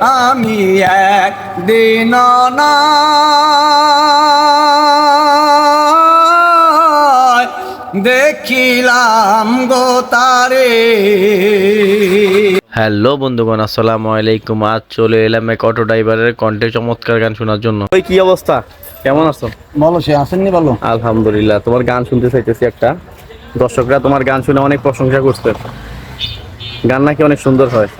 আমি এক দিন না দেখিলাম গো তারে। হ্যালো বন্ধুগণ আসসালামু আলাইকুম। আজ চলে এলাম এক অটো ড্রাইভারের কণ্ঠে চমৎকার গান শোনার জন্য। ওই কি অবস্থা? কেমন আছো? বলো সে আসেননি ভালো? আলহামদুলিল্লাহ তোমার গান শুনতে চাইতেছি একটা। দর্শকরা তোমার গান শুনে অনেক প্রশংসা করছে। গান নাকি অনেক সুন্দর হয়।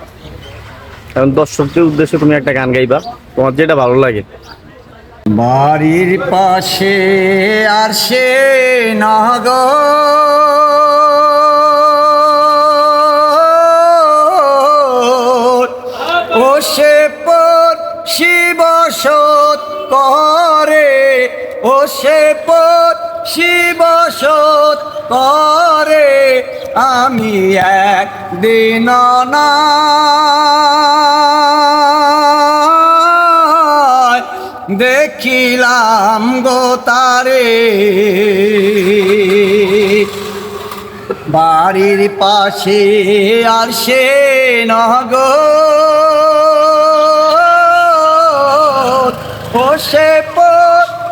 এখন দর্শকদের উদ্দেশ্যে তুমি একটা গান গাইবা, তোমার যেটা ভালো লাগে। বাড়ির পাশে আর সে নাগ ও সে পর শিবসত করে, ও সে পর শিবসত করে। আমি এক দিন না দেখিলাম গো তারে। বাড়ির পাশে আর সে নগ। ও সে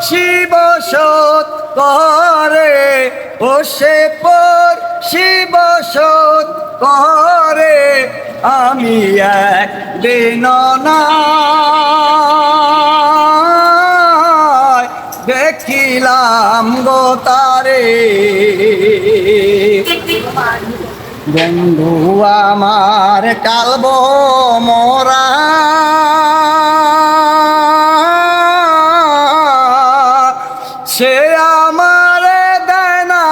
শিবসত করে, ও সে পর শিবসত করে, আমি এক দিন না দেখিলাম গো তারে। বন্ধু আমার কালব মোরা। সে আমার দেনা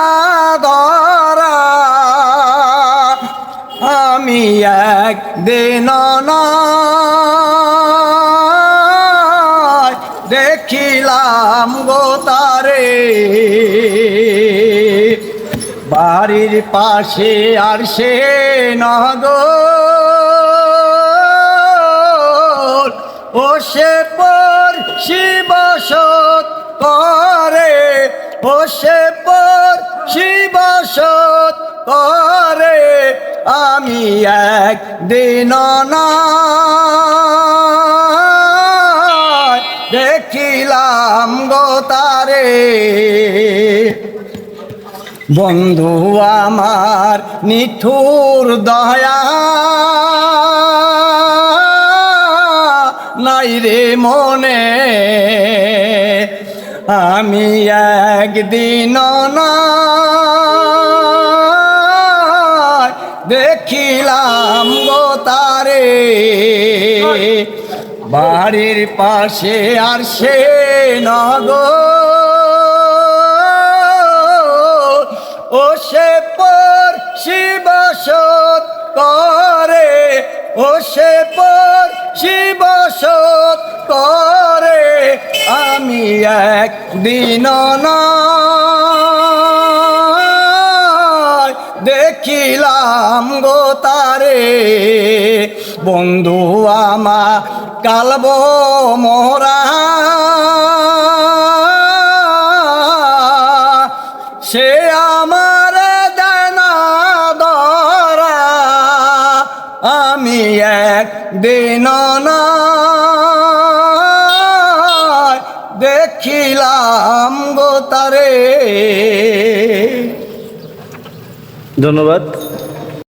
ধরা। আমি এক দিন দেখিলাম গো তারে। বাড়ির পাশে আর সে নগ ও সে পর শিবসত করে। ও সে পর শিবসত করে। আমি এক দিন না তারে। বন্ধু আমার নিঠুর দয়া। নাই রে মনে আমি একদিন না দেখিলাম বাড়ির পাশে আর সে নগর। ও সে পর শিবসত করে, ও সে পর শিবসত করে, আমি এক দিন না দেখিলাম গো তারে। বন্ধু আমা কালব মোরা। সে আমার দেনা দরা, আমি এক দিন দেখিলাম গো তারে। ধন্যবাদ।